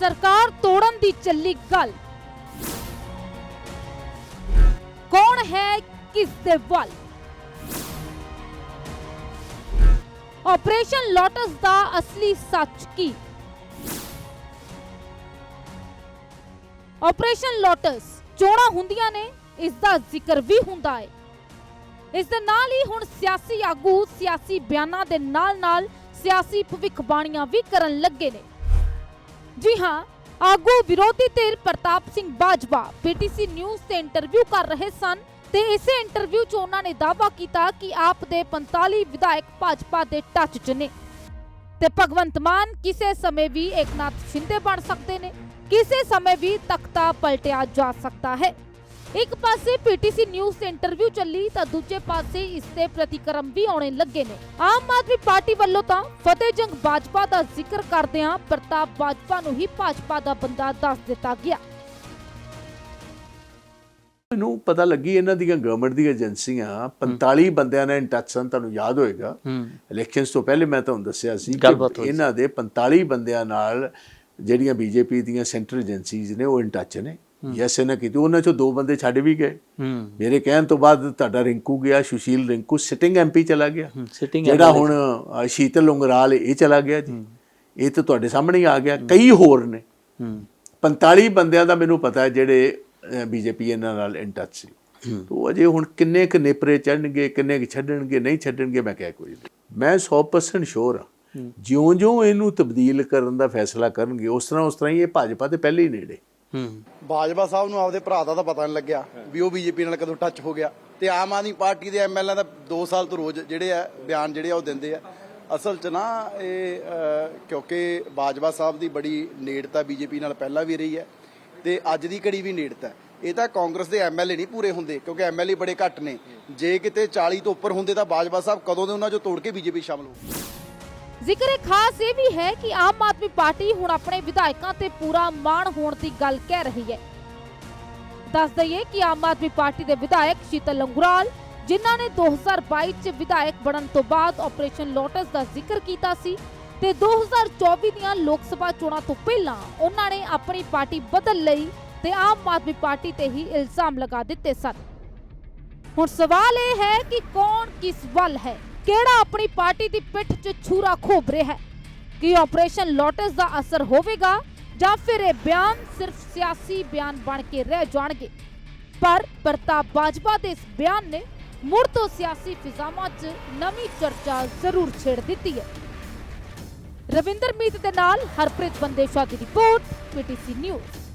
ਸਰਕਾਰ ਤੋੜਨ ਦੀ ਚੱਲੀ ਗੱਲ। ਕੌਣ ਹੈ ਕਿਸ ਦੇ ਵੱਲ? ਆਪਰੇਸ਼ਨ ਲੋਟਸ ਦਾ ਅਸਲੀ ਸੱਚ ਕੀ? ਆਪਰੇਸ਼ਨ ਲੋਟਸ ਚੋਣਾਂ ਹੁੰਦੀਆਂ ਨੇ ਇਸ ਦਾ ਜ਼ਿਕਰ ਵੀ ਹੁੰਦਾ ਹੈ। ਇਸ ਦੇ ਨਾਲ ਹੀ ਹੁਣ ਸਿਆਸੀ ਆਗੂ ਸਿਆਸੀ ਬਿਆਨਾਂ ਦੇ ਨਾਲ-ਨਾਲ ਸਿਆਸੀ ਭਵਿੱਖਬਾਣੀਆਂ ਵੀ ਕਰਨ ਲੱਗੇ ਨੇ। ਜੀ ਹਾਂ, ਆਗੂ ਵਿਰੋਧੀ ਧਿਰ ਪ੍ਰਤਾਪ ਸਿੰਘ ਬਾਜਵਾ ਪੀਟੀਸੀ ਨਿਊਜ਼ ਤੇ ਇੰਟਰਵਿਊ ਕਰ ਰਹੇ ਸਨ ਤੇ ਇਸੇ ਇੰਟਰਵਿਊ 'ਚ ਉਹਨਾਂ ਨੇ ਦਾਅਵਾ ਕੀਤਾ ਕਿ ਆਪ ਦੇ 45 ਵਿਧਾਇਕ ਭਾਜਪਾ ਦੇ ਟੱਚ 'ਚ ਨੇ। ਤੇ ਭਗਵੰਤ ਮਾਨ ਕਿਸੇ ਸਮੇਂ ਵੀ ਏਕਨਾਥ ਸ਼ਿੰਦੇ ਬਣ ਸਕਦੇ ਨੇ, ਕਿਸੇ ਸਮੇਂ ਵੀ ਤਖਤਾ ਪਲਟਿਆ ਜਾ ਸਕਦਾ ਹੈ। ਇੱਕ ਪਾਸੇ ਪੀਟੀਸੀ ਨਿਊਜ਼ ਤੇ ਇੰਟਰਵਿਊ ਚੱਲੀ ਤਾਂ ਦੂਜੇ ਪਾਸੇ ਇਸ ਤੇ ਪ੍ਰਤੀਕਰਮ ਵੀ ਆਉਣੇ ਲੱਗੇ ਨੇ। ਆਮ ਆਦਮੀ ਪਾਰਟੀ ਵੱਲੋਂ ਤਾਂ ਫਤਿਹ ਜੰਗ ਬਾਜਪਾ ਦਾ ਜ਼ਿਕਰ ਕਰਦਿਆਂ ਪ੍ਰਤਾਪ ਬਾਜਪਾ ਨੂੰ ਹੀ ਭਾਜਪਾ ਦਾ ਬੰਦਾ ਦੱਸ ਦਿੱਤਾ ਗਿਆ। ਮੈਨੂੰ ਪਤਾ ਲੱਗੀ ਇਹਨਾਂ ਦੀਆਂ ਗਵਰਨਮੈਂਟ ਦੀਆਂ ਏਜੰਸੀਆਂ 45 ਬੰਦਿਆਂ ਨਾਲ ਇਨ ਟੱਚ ਸਨ ਤੁਹਾਨੂੰ ਯਾਦ ਹੋਏਗਾ। ਇਲੈਕਸ਼ਨਸ ਤੋਂ ਪਹਿਲੇ ਮੈਂ ਤੁਹਾਨੂੰ ਦੱਸਿਆ ਸੀ ਕਿ ਗੱਲਬਾਤ ਹੋਈ ਸੀ। ਇਹਨਾਂ ਦੇ 45 ਬੰਦਿਆਂ ਨਾਲ ਜਿਹੜੀਆਂ ਬੀਜੇਪੀ ਦੀਆਂ ਸੈਂਟਰਲ ਏਜੰਸੀਜ਼ ਨੇ ਉਹ ਇਨ ਟੱਚ ਨੇ। ਯੈਸ ਇਹਨਾਂ ਕੀਤੀ। ਉਹਨਾਂ ਚੋਂ ਦੋ ਬੰਦੇ ਛੱਡ ਵੀ ਗਏ। ਮੇਰੇ ਕਹਿਣ ਤੋਂ ਬਾਅਦ ਤੁਹਾਡਾ ਰਿੰਕੂ ਗਿਆ ਸੁਸ਼ੀਲ ਰਿੰਕੂ ਸਿਟਿੰਗ ਐਮਪੀ ਚਲਾ ਗਿਆ। ਸਿਟਿੰਗ ਜਿਹੜਾ ਹੁਣ ਸ਼ੀਤਲ ਉਂਗਰਾਲ ਇਹ ਚਲਾ ਗਿਆ ਜੀ। ਇਹ ਤਾਂ ਤੁਹਾਡੇ ਸਾਹਮਣੇ ਹੀ ਆ ਗਿਆ। ਕਈ ਹੋਰ ਨੇ। ਹੂੰ। 45 ਬੰਦਿਆਂ ਦਾ ਮੈਨੂੰ ਪਤਾ ਹੈ ਜਿਹੜੇ ਬੀਜੇਪੀ ਇਹਨਾਂ ਨਾਲ ਇਨ ਟੱਚ ਸੀ। ਤੋ ਅਜੇ ਹੁਣ ਕਿੰਨੇ ਕੁ ਨੇਪਰੇ ਚੜਨਗੇ ਕਿੰਨੇ ਕੁ ਛੱਡਣਗੇ ਨਹੀਂ ਛੱਡਣਗੇ ਮੈਂ ਕਹਿ ਕੋਈ ਨਹੀਂ। ਮੈਂ 100% ਸ਼ੋਰ ਹਾਂ। ਜਿਉਂ-ਜਿਉਂ ਇਹਨੂੰ ਤਬਦੀਲ ਕਰਨ ਦਾ ਫੈਸਲਾ ਕਰਨਗੇ ਉਸ ਤਰ੍ਹਾਂ ਉਸ ਤਰ੍ਹਾਂ ਹੀ ਇਹ ਭਾਜਪਾ ਤੇ ਪਹਿਲੇ ਹੀ ਨੇੜੇ। ਬਾਜਵਾ ਸਾਹਿਬ ਨੂੰ ਆਪਦੇ ਭਰਾ ਦਾ ਤਾਂ ਪਤਾ ਨਹੀਂ ਲੱਗਿਆ ਵੀ ਉਹ ਬੀਜੇਪੀ ਨਾਲ ਕਦੋਂ ਟੱਚ ਹੋ ਗਿਆ। ਤੇ ਆਮ ਆਦਮੀ ਪਾਰਟੀ ਦੇ ਐਮਐਲਏ ਦਾ 2 ਸਾਲ ਤੋਂ ਰੋਜ਼ ਜਿਹੜੇ ਆ, ਬਿਆਨ ਜਿਹੜੇ ਆ ਉਹ ਦਿੰਦੇ ਆ। ਅਸਲ 'ਚ ਨਾ ਇਹ ਕਿਉਂਕਿ ਬਾਜਵਾ ਸਾਹਿਬ ਦੀ ਬੜੀ ਨੇੜਤਾ ਬੀਜੇਪੀ ਨਾਲ ਪਹਿਲਾਂ ਵੀ ਰਹੀ ਹੈ ਤੇ ਅੱਜ ਦੀ ਘੜੀ ਵੀ ਨੇੜਤਾ ਇਹ ਤਾਂ ਕਾਂਗਰਸ ਦੇ ਐਮਐਲਏ ਨਹੀਂ ਪੂਰੇ ਹੁੰਦੇ, ਕਿਉਂਕਿ ਐਮਐਲਏ ਬੜੇ ਘੱਟ ਨੇ। ਜੇ ਕਿਤੇ 40 ਤੋਂ ਉੱਪਰ ਹੁੰਦੇ ਤਾਂ ਬਾਜਵਾ ਸਾਹਿਬ ਕਦੋਂ ਦੇ ਉਹਨਾਂ ਚੋਂ ਤੋੜ ਕੇ ਬੀਜੇਪੀ ਸ਼ਾਮਲ ਹੋ ਜ਼ਿਕਰ ਇਹ ਖਾਸ ਇਹ ਵੀ ਹੈ ਕਿ ਆਮ ਆਦਮੀ ਪਾਰਟੀ ਹੁਣ ਆਪਣੇ ਵਿਧਾਇਕਾਂ ਤੇ ਪੂਰਾ ਮਾਣ ਹੋਣ ਦੀ ਗੱਲ ਕਹਿ ਰਹੀ ਹੈ। ਦੱਸ ਦਈਏ ਕਿ ਆਮ ਆਦਮੀ ਪਾਰਟੀ ਦੇ ਵਿਧਾਇਕ ਸ਼ੀਤਲ ਲੰਗੁਰਾਲ, ਜਿਨ੍ਹਾਂ ਨੇ 2022 ਚ ਵਿਧਾਇਕ ਬਣਨ ਤੋਂ ਬਾਅਦ ਆਪਰੇਸ਼ਨ ਲੋਟਸ ਦਾ ਜ਼ਿਕਰ ਕੀਤਾ ਸੀ ਤੇ 2024 ਦੀਆਂ ਲੋਕ ਸਭਾ ਚੋਣਾਂ ਤੋਂ ਪਹਿਲਾਂ ਉਹਨਾਂ ਨੇ ਆਪਣੀ ਪਾਰਟੀ ਬਦਲ ਲਈ ਤੇ ਆਮ ਆਦਮੀ ਪਾਰਟੀ ਤੇ ਹੀ ਇਲਜ਼ਾਮ ਲਗਾ ਦਿੱਤੇ ਸਨ। ਹੁਣ ਸਵਾਲ ਇਹ ਹੈ ਕਿ ਕੌਣ ਕਿਸ ਵੱਲ ਹੈ? ਕਿਹੜਾ ਆਪਣੀ ਪਾਰਟੀ ਦੀ ਪਿੱਠ 'ਚ ਛੁਰਾ ਖੋਬ ਰਿਹਾ ਹੈ? ਕੀ ਆਪਰੇਸ਼ਨ ਲੋਟਸ ਦਾ ਅਸਰ ਹੋਵੇਗਾ ਜਾਂ ਫਿਰ ਇਹ ਬਿਆਨ ਸਿਰਫ ਸਿਆਸੀ ਬਿਆਨ ਬਣ ਕੇ ਰਹਿ ਜਾਣਗੇ? ਪਰ ਪ੍ਰਤਾਪ ਬਾਜਵਾ ਦੇ ਇਸ ਬਿਆਨ ਨੇ ਮੁੜ ਤੋਂ ਸਿਆਸੀ ਫਿਜ਼ਾਵਾਂ 'ਚ ਨਵੀਂ ਚਰਚਾ ਜ਼ਰੂਰ ਛੇੜ ਦਿੱਤੀ ਹੈ। ਰਵਿੰਦਰ ਮੀਤ ਦੇ ਨਾਲ ਹਰਪ੍ਰੀਤ ਬੰਦੇਸ਼ਾ ਦੀ ਰਿਪੋਰਟ, ਪੀਟੀਸੀ ਨਿਊਜ਼।